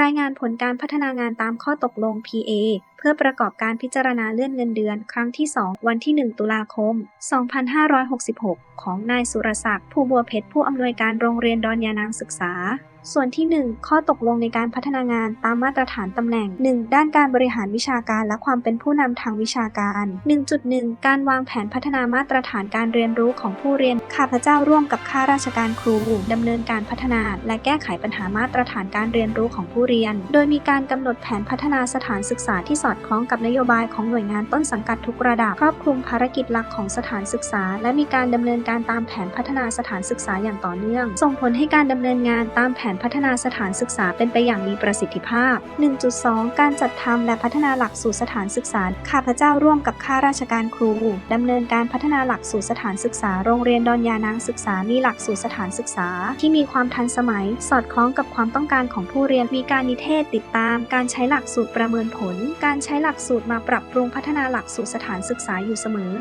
รายงานผลการพัฒนางานตามข้อตกลง PA เพื่อประกอบการพิจารณาเลื่อนเงินเดือน ครั้งที่ 2 วันที่ 1 ตุลาคม 2566 ของนายสุรศักดิ์ผู้บัวเพชรผู้อำนวยการโรงเรียนดอนยานางศึกษา ส่วนที่ 1 ข้อตกลงในการพัฒนางานตามมาตรฐานตำแหน่ง 1. ด้านการบริหารวิชาการและความเป็นผู้นำทางวิชาการ 1.1 การวางแผนพัฒนามาตรฐานการเรียนรู้ของผู้เรียน ข้าพเจ้าร่วมกับข้าราชการครูดำเนินการพัฒนาและแก้ไขปัญหามาตรฐานการเรียนรู้ของผู้เรียน โดยมีการกำหนดแผนพัฒนาสถานศึกษาที่สอดคล้องกับนโยบายของหน่วยงานต้นสังกัดทุกระดับ ครอบคลุมภารกิจหลักของสถานศึกษา และมีการดำเนินการตามแผนพัฒนาสถานศึกษาอย่างต่อเนื่อง ส่งผลให้การดำเนินงานตามแผนพัฒนาสถานศึกษาเป็นไปอย่างมีประสิทธิภาพ 1.2 การจัดทำและพัฒนาหลักสูตรสถานศึกษา ข้าพเจ้าร่วมกับข้าราชการครูดำเนินการพัฒนาหลักสูตรสถานศึกษา โรงเรียนดอนยานางศึกษา มีหลักสูตรสถานศึกษา ที่มีความทันสมัย สอดคล้องกับความต้องการของผู้เรียน มีการนิเทศติดตาม การใช้หลักสูตรประเมินผล การใช้หลักสูตรมาปรับปรุงพัฒนาหลักสูตรสถานศึกษาอยู่เสมอ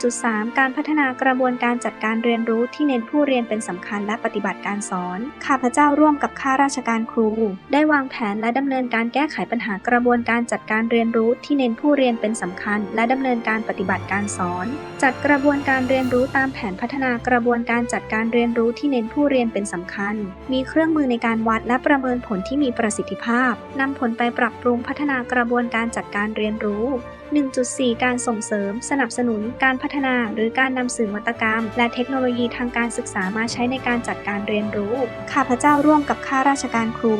1.3 การพัฒนากระบวนการจัดการเรียนรู้ที่เน้นผู้เรียนเป็นสำคัญและปฏิบัติการสอน ข้าพเจ้าร่วมกับข้าราชการครู ได้วางแผนและดำเนินการแก้ไขปัญหากระบวนการจัดการเรียนรู้ที่เน้นผู้เรียนเป็นสำคัญ และดำเนินการปฏิบัติการสอน จัดกระบวนการเรียนรู้ตามแผนพัฒนากระบวนการจัดการเรียนรู้ที่เน้นผู้เรียนเป็นสำคัญ มีเครื่องมือในการวัดและประเมินผลที่มีประสิทธิภาพนำผลไปปรับปรุงพัฒนากระบวนการจัดการเรียนรู้ 1.4 การส่งเสริม สนับสนุน การพัฒนา หรือการนำสื่อนวัตกรรม และเทคโนโลยีทางการศึกษามาใช้ในการจัดการเรียนรู้ ข้าพเจ้าร่วมกับข้าราชการครู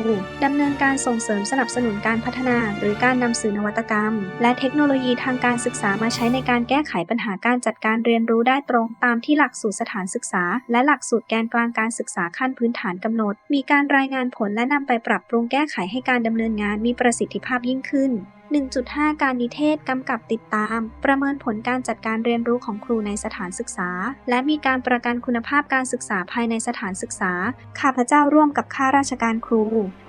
ดำเนินการส่งเสริมสนับสนุนการพัฒนา หรือการนำสื่อนวัตกรรม และเทคโนโลยีทางการศึกษามาใช้ในการแก้ไขปัญหาการจัดการเรียนรู้ได้ตรง ตามที่หลักสูตรสถานศึกษา และหลักสูตรแกนกลางการศึกษาขั้นพื้นฐานกำหนด มีการรายงานผลและนำไปปรับปรุงแก้ไขให้การดำเนินงานมีประสิทธิภาพยิ่งขึ้น 1.5 การนิเทศกำกับติดตาม ประเมินผลการจัดการเรียนรู้ของครูในสถานศึกษา และมีการประกันคุณภาพการศึกษาภายในสถานศึกษา ข้าพเจ้าร่วมกับข้าราชการครู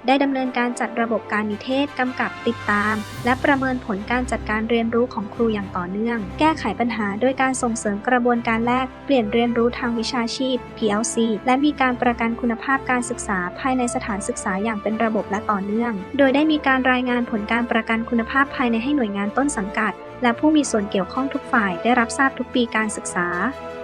ได้ดำเนินการจัดระบบการนิเทศกำกับติดตาม และประเมินผลการจัดการเรียนรู้ของครูอย่างต่อเนื่อง แก้ไขปัญหาด้วยการส่งเสริมกระบวนการแลกเปลี่ยนเรียนรู้ทางวิชาชีพ PLC และมีการประกันคุณภาพการศึกษาภายในสถานศึกษาอย่างเป็นระบบและต่อเนื่อง โดยได้มีการรายงานผลการประกันคุณภาพภาพภายในให้หน่วยงานต้นสังกัด และผู้มีส่วนเกี่ยวข้องทุกฝ่ายได้รับทราบทุกปีการศึกษา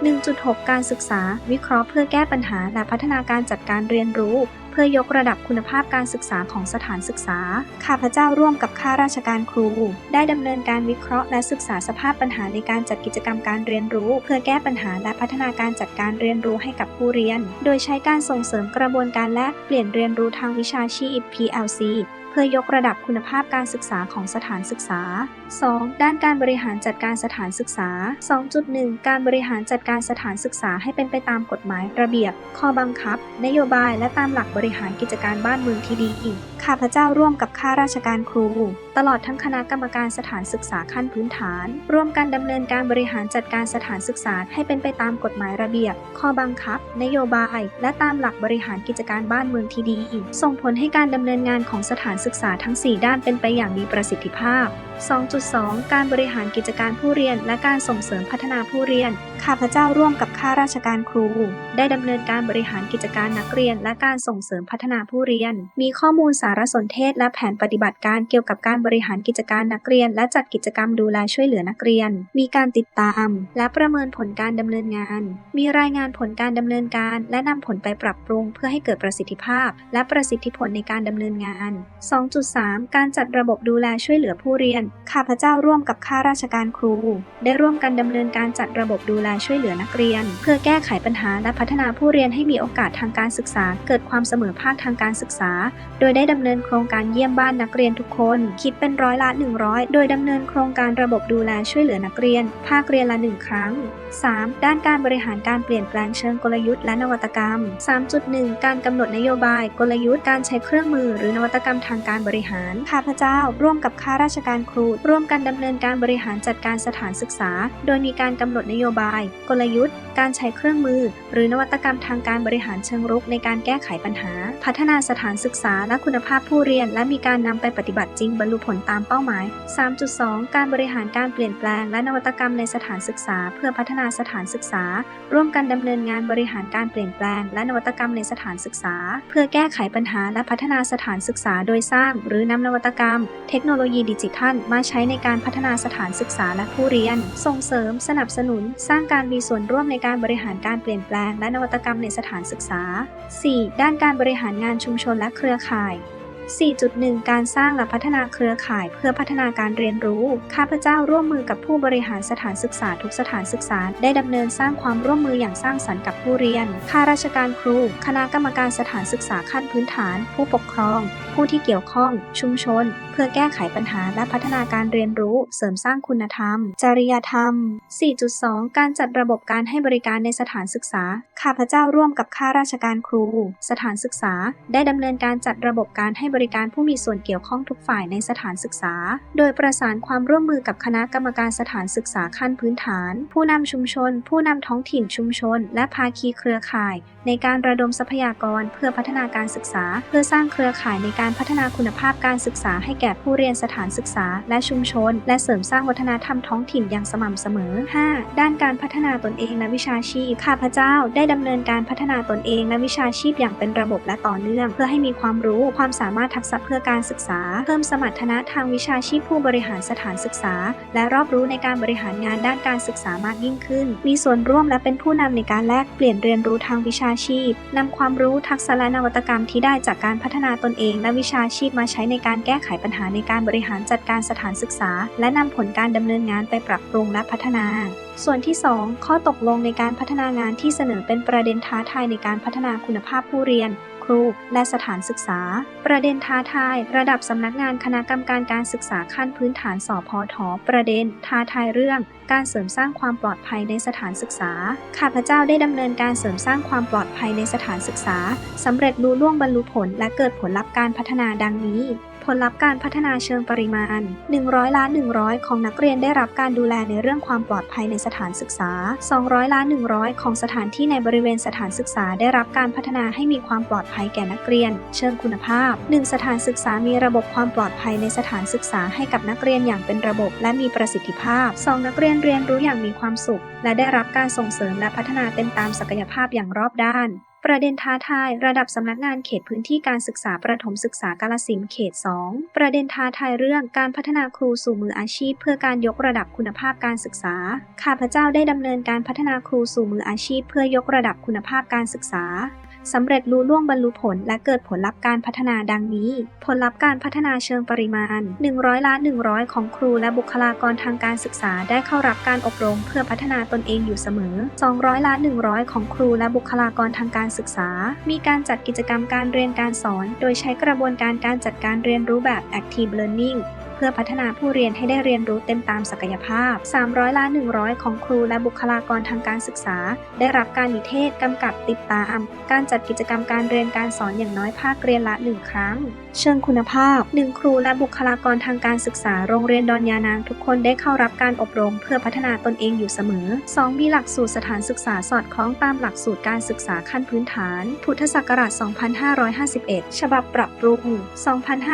1.6 การศึกษา วิเคราะห์เพื่อแก้ปัญหาและพัฒนาการจัดการเรียนรู้ เพื่อยกระดับคุณภาพการศึกษาของสถานศึกษา ข้าพเจ้าร่วมกับข้าราชการครู ได้ดำเนินการวิเคราะห์และศึกษาสภาพปัญหาในการจัดกิจกรรมการเรียนรู้ เพื่อแก้ปัญหาและพัฒนาการจัดการเรียนรู้ให้กับผู้เรียน โดยใช้การส่งเสริมกระบวนการแลกเปลี่ยนเรียนรู้ทางวิชาชีพ PLC พื่อยกระดับคุณภาพการศึกษาของสถานศึกษา 2. ด้านการบริหารจัดการสถานศึกษา 2.1 การบริหารจัดการสถานศึกษาให้เป็นไปตามกฎหมายระเบียบ ข้อบังคับ นโยบายและตามหลักบริหารกิจการบ้านเมืองที่ดีอีกข้าพเจ้าร่วมกับข้าราชการครู ตลอดทั้งคณะกรรมการสถานศึกษาขั้นพื้นฐาน ร่วมกันดำเนินการบริหารจัดการสถานศึกษาให้เป็นไปตามกฎหมายระเบียบ ข้อบังคับ นโยบาย และตามหลักบริหารกิจการบ้านเมืองที่ดีอีกส่งผลให้การดำเนินงานของสถานศึกึกษาทั้ง 4 ด้านเป็นไปอย่างมีประสิทธิภาพ 2.2 การบริหารกิจการผู้เรียน และการส่งเสริมพัฒนาผู้เรียน ข้าพเจ้าร่วมกับข้าราชการครู ได้ดำเนินการบริหารกิจการนักเรียน และการส่งเสริมพัฒนาผู้เรียน มีข้อมูลสารสนเทศ และแผนปฏิบัติการเกี่ยวกับการบริหารกิจการนักเรียน และจัดกิจกรรมดูแลช่วยเหลือนักเรียน มีการติดตาม และประเมินผลการดำเนินงาน มีรายงานผลการดำเนินการ และนำผลไปปรับปรุง เพื่อให้เกิดประสิทธิภาพ และประสิทธิผลในการดำเนินงาน 2.3 การจัดระบบดูแลช่วยเหลือผู้เรียนข้าพเจ้าร่วมกับข้าราชการครู ได้ร่วมกันดำเนินการจัดระบบดูแลช่วยเหลือนักเรียน เพื่อแก้ไขปัญหาและพัฒนาผู้เรียนให้มีโอกาสทางการศึกษา เกิดความเสมอภาคทางการศึกษา โดยได้ดำเนินโครงการเยี่ยมบ้านนักเรียนทุกคน คิดเป็นร้อยละ 100 โดยดำเนินโครงการระบบดูแลช่วยเหลือนักเรียน ภาคเรียนละ1ครั้ง 3. ด้านการบริหารการเปลี่ยนแปลงเชิงกลยุทธ์และนวัตกรรม 3.1 การกำหนดนโยบาย กลยุทธ์การใช้เครื่องมือ หรือนวัตกรรมทางการบริหารข้าพเจ้า ร่วมกับข้าราชการครูร่วมกันดำเนินการบริหารจัดการสถานศึกษา โดยมีการกำหนดนโยบาย กลยุทธ์ การใช้เครื่องมือ หรือนวัตกรรมทางการบริหารเชิงรุกในการแก้ไขปัญหา พัฒนาสถานศึกษาและคุณภภาพผู้เรียน และมีการนำไปปฏิบัติจริงบรรลุผลตามเป้าหมาย 3.2 การบริหารการเปลี่ยนแปลง และนวัตกรรมในสถานศึกษา เพื่อพัฒนาสถานศึกษา ร่วมกันดำเนินงานบริหารการเปลี่ยนแปลง และนวัตกรรมในสถานศึกษา เพื่อแก้ไขปัญหาและพัฒนาสถานศึกษา โดยสร้าง หรือนำนวัตกรรม เทคโนโลยีดิจิทัลมาใช้ในการพัฒนาสถานศึกษาและผู้เรียน ส่งเสริม สนับสนุน สร้างการมีส่วนร่วมในการบริหารการเปลี่ยนแปลงและนวัตกรรมในสถานศึกษา 4. ด้านการบริหารงานชุมชนและเครือข่าย 4.1 การสร้างและพัฒนาเครือข่ายเพื่อพัฒนาการเรียนรู้ ข้าพเจ้าร่วมมือกับผู้บริหารสถานศึกษาทุกสถานศึกษา ได้ดำเนินสร้างความร่วมมืออย่างสร้างสรรค์กับผู้เรียน ข้าราชการครู คณะกรรมการสถานศึกษาขั้นพื้นฐาน ผู้ปกครอง ผู้ที่เกี่ยวข้อง ชุมชน เพื่อแก้ไขปัญหาและพัฒนาการเรียนรู้ เสริมสร้างคุณธรรม จริยธรรม 4.2 การจัดระบบการให้บริการในสถานศึกษา ข้าพเจ้าร่วมกับข้าราชการครู สถานศึกษา ได้ดำเนินการจัดระบบการให้บริการผู้มีส่วนเกี่ยวข้องทุกฝ่ายในสถานศึกษา โดยประสานความร่วมมือกับคณะกรรมการสถานศึกษาขั้นพื้นฐาน ผู้นำชุมชน ผู้นำท้องถิ่นชุมชน และภาคีเครือข่าย ในการระดมทรัพยากรเพื่อพัฒนาการศึกษา เพื่อสร้างเครือข่ายในการพัฒนาคุณภาพการศึกษาให้แก่ผู้เรียนสถานศึกษา และชุมชน และเสริมสร้างวัฒนธรรมท้องถิ่นอย่างสม่ำเสมอ 5. ด้านการพัฒนาตนเองและวิชาชีพ ข้าพเจ้า ได้ดำเนินการพัฒนาตนเองและวิชาชีพอย่างเป็นระบบและต่อเนื่อง เพื่อให้มีความรู้ความสามารถทักษะเพื่อการศึกษา เพิ่มสมรรถนะทางวิชาชีพผู้บริหารสถานศึกษา และรอบรู้ในการบริหารงานด้านการศึกษามากยิ่งขึ้น มีส่วนร่วมและเป็นผู้นำในการแลกเปลี่ยนเรียนรู้ทางวิชาชีพนำความรู้ทักษะและนวัตกรรมที่ได้จากการพัฒนาตนเอง และวิชาชีพมาใช้ในการแก้ไขปัญหาในการบริหารจัดการสถานศึกษา และนำผลการดำเนินงานไปปรับปรุงและพัฒนาส่วนที่ 2 ข้อตกลงในการพัฒนางานที่เสนอเป็นประเด็นท้าทายในการพัฒนาคุณภาพผู้เรียน รูและสถานศึกษา ประเด็นท้าทาย ระดับสำนักงานคณะกรรมการการศึกษาขั้นพื้นฐานสพทประเด็น ท้าทายเรื่อง การเสริมสร้างความปลอดภัยในสถานศึกษา ข้าพเจ้าได้ดำเนินการเสริมสร้างความปลอดภัยในสถานศึกษาสำเร็จรู้ล่วงบรรลุผลและเกิดผลลัพธ์การพัฒนาดังนี้ ลลัพธ์การพัฒนาเชิงปริมาณ 100 ล้าน 100 ของนักเรียนได้รับการดูแลในเรื่องความปลอดภัยในสถานศึกษา 200 ล้าน 100 ของสถานที่ในบริเวณสถานศึกษาได้รับการพัฒนาให้มีความปลอดภัยแก่นักเรียน เชิงคุณภาพ 1 สถานศึกษามีระบบความปลอดภัยในสถานศึกษาให้กับนักเรียนอย่างเป็นระบบ และมีประสิทธิภาพ 2 นักเรียนเรียนรู้อย่างมีความสุข และได้รับการส่งเสริมและพัฒนาเต็มตามศักยภาพอย่างรอบด้าน ประเด็นท้าทายระดับสำนักงานเขตพื้นที่การศึกษาประถมศึกษากาลสินเขต 2 ประเด็นท้าทายเรื่องการพัฒนาครูสู่มืออาชีพ เพื่อการยกระดับคุณภาพการศึกษา ข้าพเจ้าได้ดำเนินการพัฒนาครูสู่มืออาชีพ เพื่อยกระดับคุณภาพการศึกษา สำเร็จรู้ล่วงบรรลุผล และเกิดผลลัพธ์การพัฒนาดังนี้ ผลลัพธ์การพัฒนาเชิงปริมาณ 100ล้าน100 ของครูและบุคลากรทางการศึกษาได้เข้ารับการอบรมเพื่อพัฒนาตนเองอยู่เสมอ 200ล้าน100 ของครูและบุคลากรทางการศึกษา มีการจัดกิจกรรมการเรียนการสอน โดยใช้กระบวนการการจัดการเรียนรู้แบบ active learning พื่อพัฒนาผู้เรียนให้ได้เรียนรู้เต็มตามศักยภาพ 300ล้าน100 ของครูและบุคลากรทางการศึกษา ได้รับการนิเทศกำกับติดตาม การจัดกิจกรรมการเรียนการสอนอย่างน้อยภาคเรียนละ 1 ครั้ง เชิงคุณภาพ 1 ครูและบุคลากรทางการศึกษาโรงเรียนดอนยานางทุกคนได้เข้ารับการอบรมเพื่อพัฒนาตนเองอยู่เสมอ 2 มีหลักสูตรสถานศึกษาสอดคล้องตามหลักสูตรการศึกษาขั้นพื้นฐาน พุทธศักราช 2551 ฉบับปรับปรุง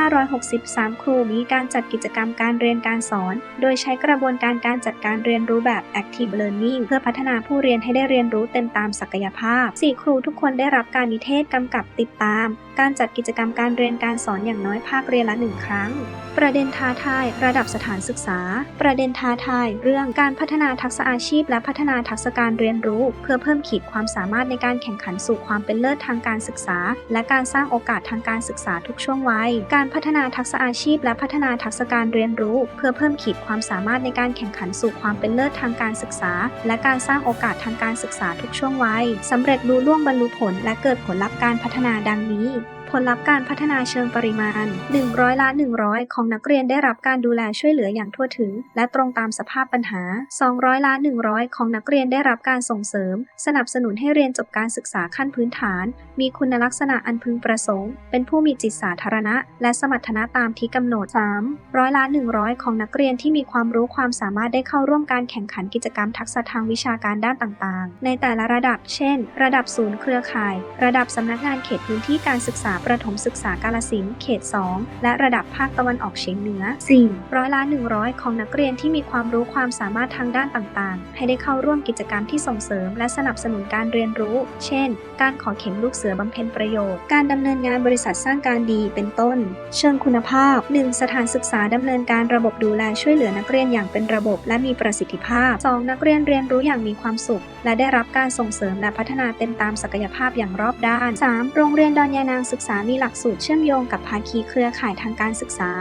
2563 ครูมีการจัดกิิจกรรมการเรียนการสอน โดยใช้กระบวนการการจัดการเรียนรู้แบบ active learning เพื่อพัฒนาผู้เรียนให้ได้เรียนรู้เต็มตามศักยภาพ 4 ครูทุกคนได้รับการนิเทศกำกับติดตาม การจัดกิจกรรมการเรียนการสอนอย่างน้อยภาคเรียนละหนึ่งครั้ง ประเด็นท้าทาย ระดับสถานศึกษา ประเด็นท้าทาย เรื่องการพัฒนาทักษะอาชีพ และพัฒนาทักษะการเรียนรู้ เพื่อเพิ่มขีดความสามารถในการแข่งขันสู่ความเป็นเลิศทางการศึกษา และการสร้างโอกาสทางการศึกษาทุกช่วงวัย การพัฒนาทักษะอาชีพ และพัฒนาทักษะการเรียนรู้ เพื่อเพิ่มขีดความสามารถในการแข่งขันสู่ความเป็นเลิศทางการศึกษา และการสร้างโอกาสทางการศึกษาทุกช่วงวัยสำเร็จรู้ล่วงบรรลุผล และเกิดผลลัพธ์การพัฒนาดังนี้ผลลัพธ์การพัฒนาเชิงปริมาณ 100ล้าน100 ของนักเรียนได้รับการดูแลช่วยเหลืออย่างทั่วถึง และตรงตามสภาพปัญหา 200ล้าน100 ของนักเรียนได้รับการส่งเสริม สนับสนุนให้เรียนจบการศึกษาขั้นพื้นฐาน มีคุณลักษณะอันพึงประสงค์ เป็นผู้มีจิตสาธารณะ และสมรรถนะตามที่กำหนด 3. ร้อยล้าน100 ของนักเรียนที่มีความรู้ความสามารถได้เข้าร่วมการแข่งขันกิจกรรมทักษะทางวิชาการด้านต่าง ๆ ในแต่ละระดับ เช่น ระดับศูนย์เครือข่าย ระดับสำนักงานเขตพื้นที่การศึกษาประถมศึกษากาลสินเขต 2 และระดับภาคตะวันออกเฉียงเหนือ 4. ร้อยละ 100 ของนักเรียนที่มีความรู้ความสามารถทางด้านต่างๆ ให้ได้เข้าร่วมกิจกรรมที่ส่งเสริม และสนับสนุนการเรียนรู้ เช่น การขอเข็มลูกเสือบำเพ็ญประโยชน์ การดำเนินงานบริษัทสร้างการดีเป็นต้น เชิงคุณภาพ 1. สถานศึกษาดำเนินการระบบดูแลช่วยเหลือนักเรียนอย่างเป็นระบบและมีประสิทธิภาพ 2. นักเรียนเรียนรู้อย่างมีความสุข และได้รับการส่งเสริมและพัฒนาเต็มตามศักยภาพอย่างรอบด้าน 3. โรงเรียนดอนยานางศึกษามีหลักสูตรเชื่อมโยงกับภาคีเครือข่ายทางการศึกษา